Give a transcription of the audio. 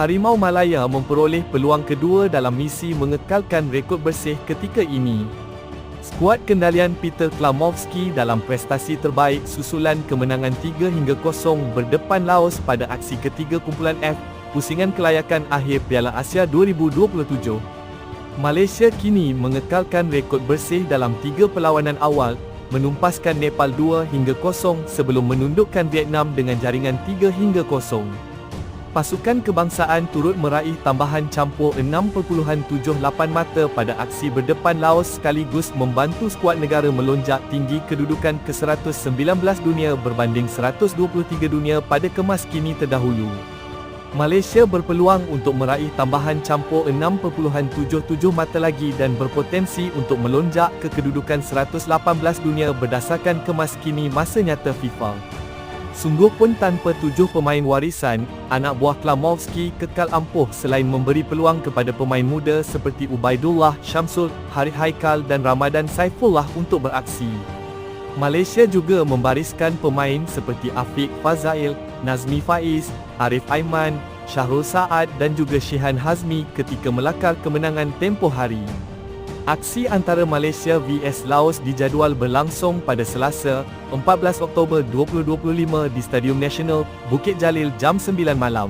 Harimau Malaya memperoleh peluang kedua dalam misi mengekalkan rekod bersih ketika ini. Skuad kendalian Peter Klamovski dalam prestasi terbaik susulan kemenangan 3 hingga 0 berdepan Laos pada aksi ketiga kumpulan F, pusingan kelayakan akhir Piala Asia 2027. Malaysia kini mengekalkan rekod bersih dalam tiga perlawanan awal, menumpaskan Nepal 2 hingga 0 sebelum menundukkan Vietnam dengan jaringan 3 hingga 0. Pasukan kebangsaan turut meraih tambahan campur 6.78 mata pada aksi berdepan Laos sekaligus membantu skuad negara melonjak tinggi kedudukan ke-119 dunia berbanding 123 dunia pada kemas kini terdahulu. Malaysia berpeluang untuk meraih tambahan campur 6.77 mata lagi dan berpotensi untuk melonjak ke kedudukan 118 dunia berdasarkan kemas kini masa nyata FIFA. Sungguh pun tanpa tujuh pemain warisan, anak buah Klamovski kekal ampuh selain memberi peluang kepada pemain muda seperti Ubaidullah, Syamsul, Harith Haikal dan Ramadan Saifullah untuk beraksi. Malaysia juga membariskan pemain seperti Afiq Fazail, Nazmi Faiz, Arif Aiman, Syahrul Saad dan juga Shihan Hazmi ketika melakar kemenangan tempoh hari. Aksi antara Malaysia vs Laos dijadual berlangsung pada Selasa, 14 Oktober 2025 di Stadium Nasional, Bukit Jalil jam 9 malam.